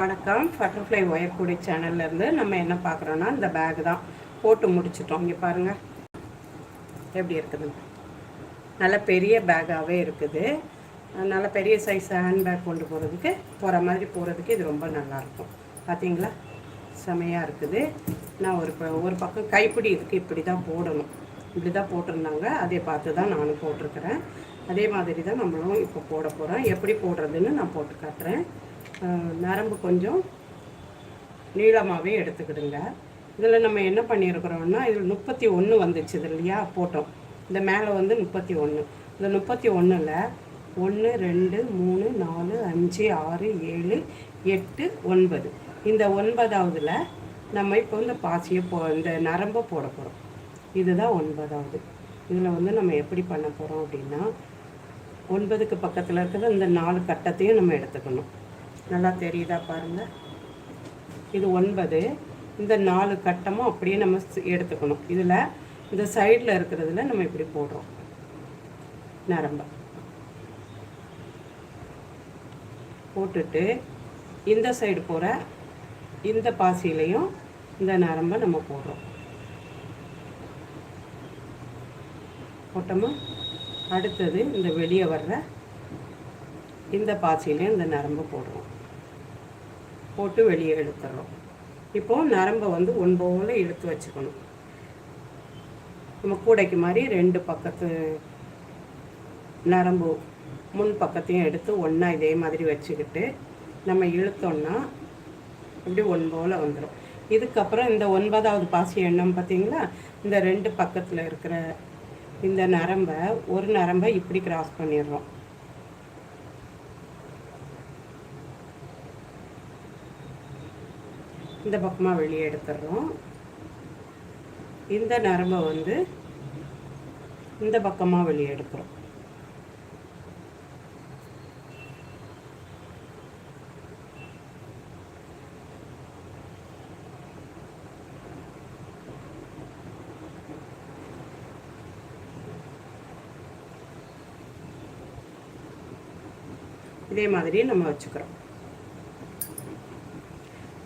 வணக்கம். பட்டர்ஃப்ளை ஒயர்கூடி சேனல்லேருந்து நம்ம என்ன பார்க்குறோன்னா இந்த பேக் தான். போட்டு முடிச்சிட்டோம். இங்கே பாருங்கள் எப்படி இருக்குதுங்க நல்ல பெரிய பேக்காகவே இருக்குது. நல்ல பெரிய சைஸ் ஹேண்ட் பேக் கொண்டு போகிறதுக்கு போகிற மாதிரி போகிறதுக்கு இது ரொம்ப நல்லாயிருக்கும் பார்த்தீங்களா செமையாக இருக்குது. நான் ஒரு ப- ஒரு பக்கம் கைப்பிடி இதுக்கு இப்படி தான் போடணும். இப்படி தான் போட்டிருந்தாங்க. அதை பார்த்து தான் நானும் போட்டிருக்கிறேன். அதே மாதிரி தான் நம்மளும் இப்போ போட போகிறோம் எப்படி போடுறதுன்னு நான் போட்டு காட்டுறேன். நரம்பு கொஞ்சம் நீளமாகவே எடுத்துக்கிடுங்க. இதில் நம்ம என்ன பண்ணியிருக்கிறோம்னா இதில் முப்பத்தி ஒன்று வந்துச்சு இது இல்லையா? போட்டோம். இந்த மேலே வந்து முப்பத்தி ஒன்று இந்த முப்பத்தி ஒன்றில் ஒன்று ரெண்டு மூணு நாலு அஞ்சு ஆறு ஏழு எட்டு ஒன்பது. இந்த ஒன்பதாவதுல நம்ம இப்போ இந்த பாசியை போ இந்த நரம்பை போட போகிறோம் இதுதான் ஒன்பதாவது. இதில் வந்து நம்ம எப்படி பண்ண போகிறோம் அப்படின்னா ஒன்பதுக்கு பக்கத்தில் இருக்கிற இந்த நாலு கட்டத்தையும் நம்ம எடுத்துக்கணும். நல்லா தெரியுதா பாருங்கள் இது ஒன்பது. இந்த நாலு கட்டமும் அப்படியே நம்ம எடுத்துக்கணும். இதில் இந்த சைடில் இருக்கிறதுல நம்ம இப்படி போடுறோம். நரம்ப. போட்டுட்டு இந்த சைடு போகிற இந்த பாசியிலையும் இந்த நரம்பை நம்ம போடுறோம். போட்டோமா? அடுத்தது இந்த வெளியே வர்ற இந்த பாசியிலையும் இந்த நரம்பு போடுறோம். போட்டு வெளியே இழுத்துறோம் இப்போ நரம்பை வந்து ஒன்போல இழுத்து வச்சுக்கணும். நம்ம கூடைக்கு மாதிரி ரெண்டு பக்கத்து நரம்பு முன் பக்கத்தையும் எடுத்து ஒன்றா இதே மாதிரி வச்சுக்கிட்டு நம்ம இழுத்தோம்னா இப்படி ஒன்போல் வந்துடும் இதுக்கப்புறம் இந்த ஒன்பதாவது பாசி எண்ணம் பார்த்தீங்களா? இந்த ரெண்டு பக்கத்தில் இருக்கிற இந்த நரம்பை ஒரு நரம்பை இப்படி கிராஸ் பண்ணிடுறோம். இந்த பக்கமாக வெளியே எடுத்துடுறோம் இந்த நரம்பை வந்து இந்த பக்கமாக வெளியே எடுக்கிறோம். இதே மாதிரி நம்ம வச்சுக்கிறோம்.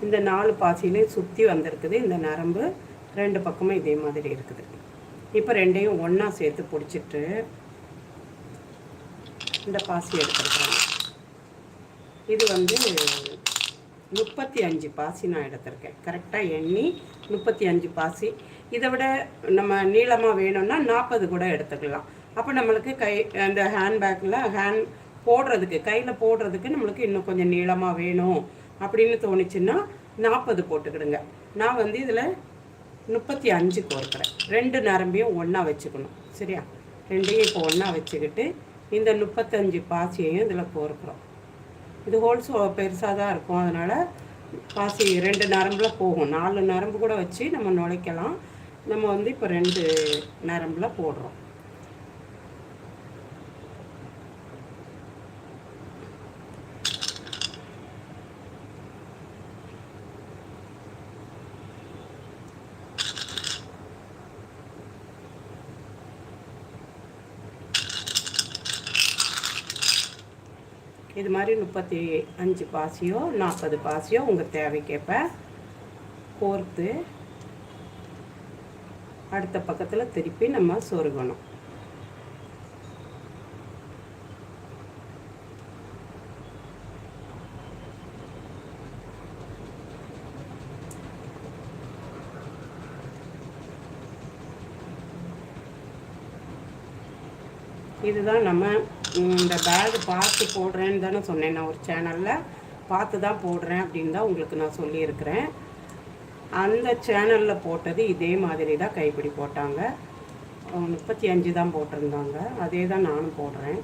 இந்த நாலு பாசிலையும் சுற்றி வந்திருக்குது. இந்த நரம்பு ரெண்டு பக்கமும் இதே மாதிரி இருக்குது. இப்போ ரெண்டையும் ஒன்றா சேர்த்து பிடிச்சிட்டு இந்த பாசி எடுத்துருக்குறோம் இது வந்து முப்பத்தி அஞ்சு பாசி நான் எடுத்திருக்கேன். கரெக்டாக எண்ணி முப்பத்தி அஞ்சு பாசி. இதை விட நம்ம நீளமாக வேணும்னா நாற்பது கூட எடுத்துக்கலாம். அப்போ நம்மளுக்கு கை அந்த ஹேண்ட்பேக்கில் ஹேண்ட் போடுறதுக்கு கையில் போடுறதுக்கு நம்மளுக்கு இன்னும் கொஞ்சம் நீளமாக வேணும். அப்படின்னு தோணுச்சுன்னா நாற்பது போட்டுக்கிடுங்க. நான் வந்து இதில் முப்பத்தி அஞ்சு கோர்க்குறேன். ரெண்டு நரம்பையும் ஒன்றா வச்சுக்கணும். சரியா? ரெண்டையும் இப்போ ஒன்றா வச்சுக்கிட்டு இந்த முப்பத்தஞ்சு பாசியையும் இதில் கோர்க்குறோம். இது ஹோல்ஸ் பெருசாக தான் இருக்கும். அதனால் பாசி ரெண்டு நரம்புல போகும். நாலு நரம்பு கூட வச்சு நம்ம நுழைக்கலாம். நம்ம வந்து இப்போ ரெண்டு நரம்பில் போடுறோம். இது மாதிரி முப்பத்தி அஞ்சு பாசியோ நாற்பது பாசியோ உங்கள் தேவைக்கேற்ப கோர்த்து அடுத்த பக்கத்தில் திருப்பி நம்ம சொருகணும். இதுதான் நம்ம இந்த பேக் பார்த்து போடுறேன்னு தானே சொன்னேன். நான் ஒரு சேனலில் பார்த்து தான் போடுறேன் அப்படின்னு தான் உங்களுக்கு நான் சொல்லியிருக்கிறேன். அந்த சேனலில் போட்டது இதே மாதிரி தான் கைப்பிடி போட்டாங்க. முப்பத்தி அஞ்சு தான் போட்டிருந்தாங்க. அதே தான் நானும் போடுறேன்.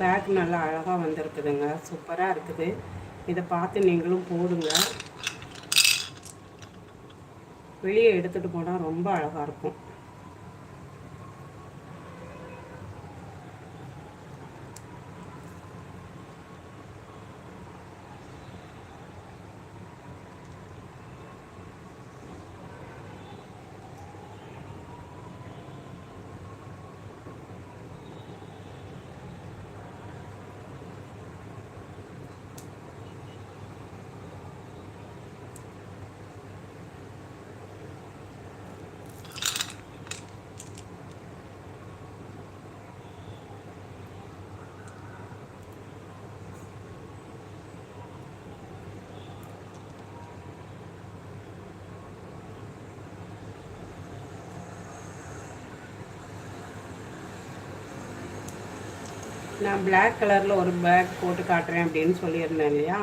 பேக் நல்லா அழகாக வந்திருக்குதுங்க. சூப்பராக இருக்குது. இதை பார்த்து நீங்களும் போடுங்க. வெளியே எடுத்துகிட்டு போனால் ரொம்ப அழகாக இருக்கும். நான் பிளாக் கலரில் ஒரு பேக் போட்டு காட்டுறேன் அப்படின்னு சொல்லியிருந்தேன் இல்லையா?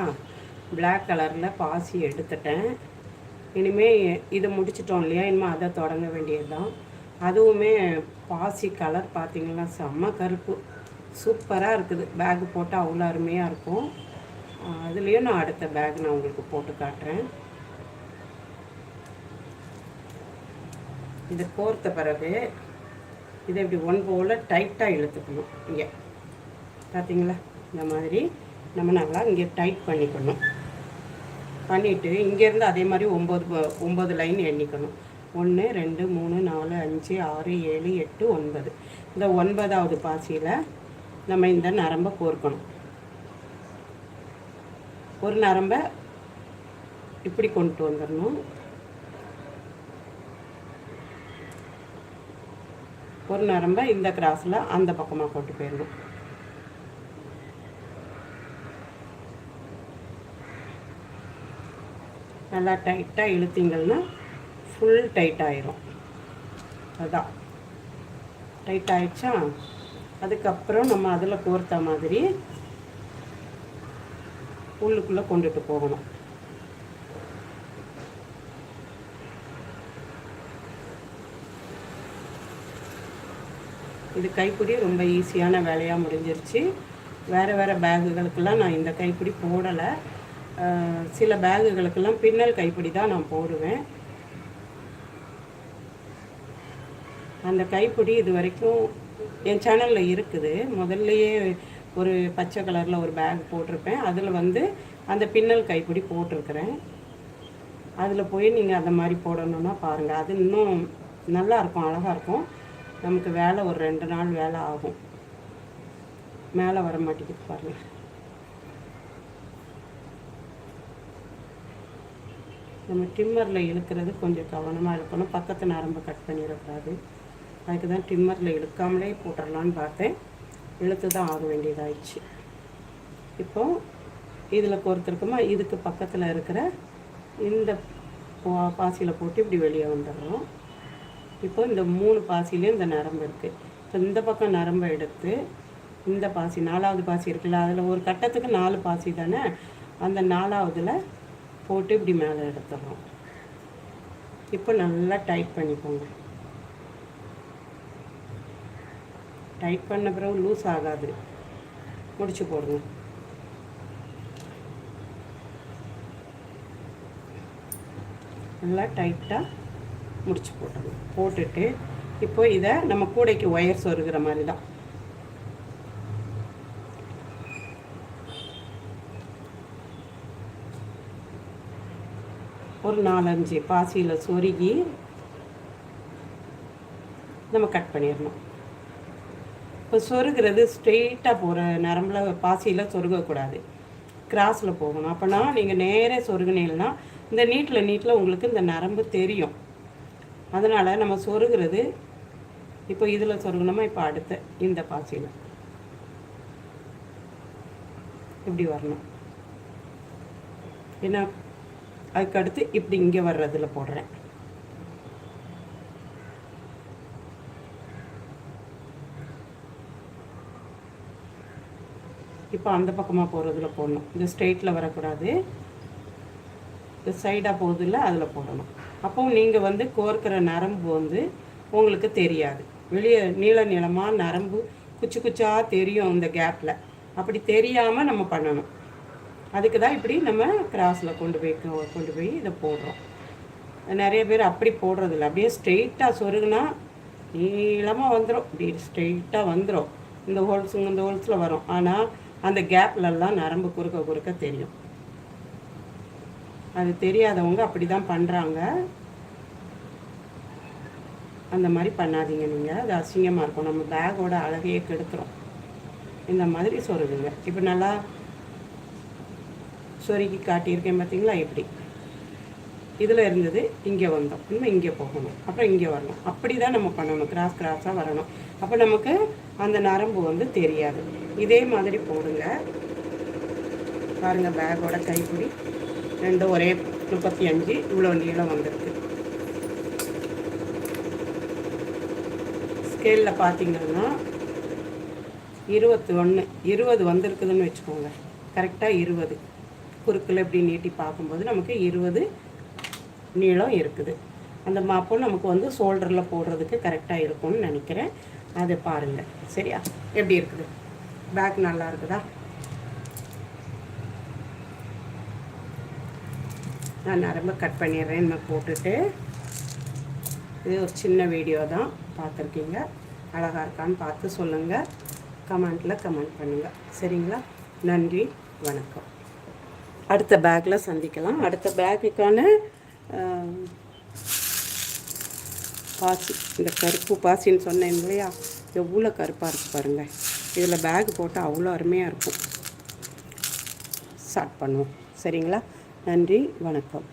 பிளாக் கலரில் பாசி எடுத்துட்டேன். இனிமேல் இதை முடிச்சிட்டோம் இல்லையா? இனிமேல் அதை தொடங்க வேண்டியது தான் அதுவுமே பாசி கலர் பார்த்திங்கன்னா செம்ம கருப்பு. சூப்பராக இருக்குது. பேக் போட்டால் அவ்வளோ அருமையாக இருக்கும். அதுலேயும் நான் அடுத்த பேக் நான் உங்களுக்கு போட்டு காட்டுறேன். இது கோர்த்த பிறகு இதை இப்படி ஒன் போல் டைட்டாக இழுத்துக்கணும். இங்கே. பார்த்தீங்களா இந்த மாதிரி நம்ம நல்லா இங்கே டைட் பண்ணிக்கணும். பண்ணிவிட்டு இங்கேருந்து அதே மாதிரி ஒம்பது ஒம்பது லைன் எண்ணிக்கணும். ஒன்று ரெண்டு மூணு நாலு அஞ்சு ஆறு ஏழு எட்டு ஒன்பது. இந்த ஒன்பதாவது பாசியில் நம்ம இந்த நரம்பை கோர்க்கணும். ஒரு நரம்பை இப்படி கொண்டு வந்துடணும். ஒரு நரம்பை இந்த கிராஸில் அந்த பக்கமாக கொண்டு போயிடணும். நல்லா டைட்டாக இழுத்தீங்கன்னா ஃபுல் டைட் ஆயிரும். அதான். டைட் ஆயிடுச்சா? அதுக்கப்புறம் நம்ம அதில் கோர்த்த மாதிரி உள்ளுக்குள்ளே கொண்டுட்டு போகணும். இது கைப்பிடி ரொம்ப ஈஸியான வேலையாக முடிஞ்சிருச்சு. வேறு வேறு பேகுகளுக்கெல்லாம் நான் இந்த கைப்பிடி போடலை. சில பேகுகளுக்கெல்லாம் பின்னல் கைப்பிடி தான் நான் போடுவேன். அந்த கைப்பிடி இது வரைக்கும் என் சேனலில் இருக்குது. முதல்லையே ஒரு பச்சை கலரில் ஒரு பேக் போட்டிருப்பேன். அதில் வந்து அந்த பின்னல் கைப்பிடி போட்டிருக்கிறேன். அதில் போய் நீங்கள் அந்த மாதிரி போடணுன்னா பாருங்கள் அது இன்னும் நல்லா இருக்கும் அழகாக இருக்கும். நமக்கு வேலை ஒரு ரெண்டு நாள் வேலை ஆகும். மேலே வர மாட்டேங்குது பாருங்கள் நம்ம டிம்மரில் இழுக்கிறது கொஞ்சம் கவனமாக இருக்கணும் பக்கத்து நரம்பு கட் பண்ணிடக்கூடாது. அதுக்கு தான் டிம்மரில் இழுக்காமலே போட்டுடலான்னு பார்த்தேன். இழுத்து தான் ஆக வேண்டியதாகிடுச்சு இப்போ இதில் பொறுத்திருக்கோமா? இதுக்கு பக்கத்தில் இருக்கிற இந்த பாசியில் போட்டு இப்படி வெளியே வந்துடுறோம். இப்போ இந்த மூணு பாசிலையும் இந்த நரம்பு இருக்குது இப்போ இந்த பக்கம் நரம்பை எடுத்து இந்த பாசி நாலாவது பாசி இருக்குல்ல அதில் ஒரு கட்டத்துக்கு நாலு பாசி தானே? அந்த நாலாவதில் போட்டு இப்படி மேலே எடுத்துடுறோம் இப்போ நல்லா டைட் பண்ணிக்கோங்க. டைட் பண்ண பிறகு லூஸ் ஆகாது. முடிச்சு போடுங்க. நல்லா டைட்டாக முடிச்சு போட்டுருங்க போட்டுட்டு இப்போ இதை நம்ம கூடைக்கு ஒயர் சொருகிற மாதிரி தான். ஒரு நாலஞ்சு பாசியில் சொருகி நம்ம கட் பண்ணிடணும். இப்போ சொருகிறது ஸ்ட்ரெயிட்டாக போகிற நரம்பில் பாசியில் சொருகக்கூடாது. கிராஸில் போகணும். அப்போனா நீங்கள் நேராக சொருகினீங்கன்னா இந்த நீட்டில் நீட்டில் உங்களுக்கு இந்த நரம்பு தெரியும். அதனால் நம்ம சொருகிறது இப்போ இதில் சொருகணுமா இப்போ அடுத்த இந்த பாசியில். இப்படி வரணும். ஏன்னா அதுக்கடுத்து இப்படி இங்கே வர்றதில் போடுறேன். இப்போ அந்த பக்கமாக போகிறதுல போடணும். இந்த ஸ்ட்ரெயிட்டில் வரக்கூடாது. இந்த சைடாக போகுதில்ல அதில் போடணும். அப்போ நீங்கள் வந்து கோர்க்கிற நரம்பு வந்து உங்களுக்கு தெரியாது. வெளியே நீள நீளமாக நரம்பு குச்சி குச்சாக தெரியும் இந்த கேப்பில் அப்படி தெரியாமல் நம்ம பண்ணணும். அதுக்கு தான் இப்படி நம்ம கிராஸில் கொண்டு போய் கொண்டு போய் இதை போடுறோம். நிறைய பேர் அப்படி போடுறதில்ல. அப்படியே ஸ்ட்ரெயிட்டாக சொருகுனா நீளமாக வந்துடும் இப்படி ஸ்ட்ரெயிட்டாக வந்துடும் இந்த ஹோல்ஸுங்க இந்த ஹோல்ஸில் வரும். ஆனால் அந்த கேப்லலாம் நரம்பு குறுக்க குறுக்க தெரியும். அது தெரியாதவங்க அப்படி தான் பண்ணுறாங்க அந்த மாதிரி பண்ணாதீங்க நீங்கள் அது அசிங்கமாக இருக்கும். நம்ம பேக்கோட அழகையே கெடுத்துரும். இந்த மாதிரி சொருகுங்க. இப்போ நல்லா சொருகி காட்டியிருக்கேன் பார்த்தீங்களா? இப்படி. இதில் இருந்தது இங்கே வந்தோம். இன்னும் இங்கே போகணும். அப்புறம் இங்கே வரணும். அப்படி தான் நம்ம பண்ணணும். கிராஸ் கிராஸாக வரணும். அப்போ நமக்கு அந்த நரம்பு வந்து தெரியாது. இதே மாதிரி போடுங்க. பாருங்கள் பேக்கோட கைப்பிடி. ரெண்டும் ஒரே முப்பத்தி அஞ்சு. இவ்வளோ நீளம் வந்திருக்கு. ஸ்கேலில் பார்த்தீங்கன்னா இருபத்தி ஒன்று இருபது வந்திருக்குதுன்னு வச்சுக்கோங்க. கரெக்டாக இருபது. குறுக்கில் இப்படி நீட்டி பார்க்கும்போது நமக்கு இருபது நீளம் இருக்குது. அந்த மாப்பும் நமக்கு வந்து ஷோல்டரில் போடுறதுக்கு கரெக்டாக இருக்கும்னு நினைக்கிறேன். அதை பாருங்கள் சரியா? எப்படி இருக்குது? பேக் நல்லா இருக்குதா? நான் நரம்பு கட் பண்ணிடுறேன் நம்ம போட்டுட்டு. இது ஒரு சின்ன வீடியோ தான். பார்த்துருக்கீங்க? அழகாக இருக்கான்னு பார்த்து சொல்லுங்கள் கமெண்ட்டில் கமெண்ட் பண்ணுங்கள் சரிங்களா? நன்றி. வணக்கம். அடுத்த பேக்கில் சந்திக்கலாம். அடுத்த பேக்குக்கான பாசி இந்த கருப்பு பாசின்னு சொன்னேன் இல்லையா? எவ்வளோ கருப்பாக இருக்குது பாருங்கள் இதில் பேக் போட்டால் அவ்வளோ அருமையாக இருக்கும். ஸ்டார்ட் பண்ணுவோம். சரிங்களா? நன்றி வணக்கம்.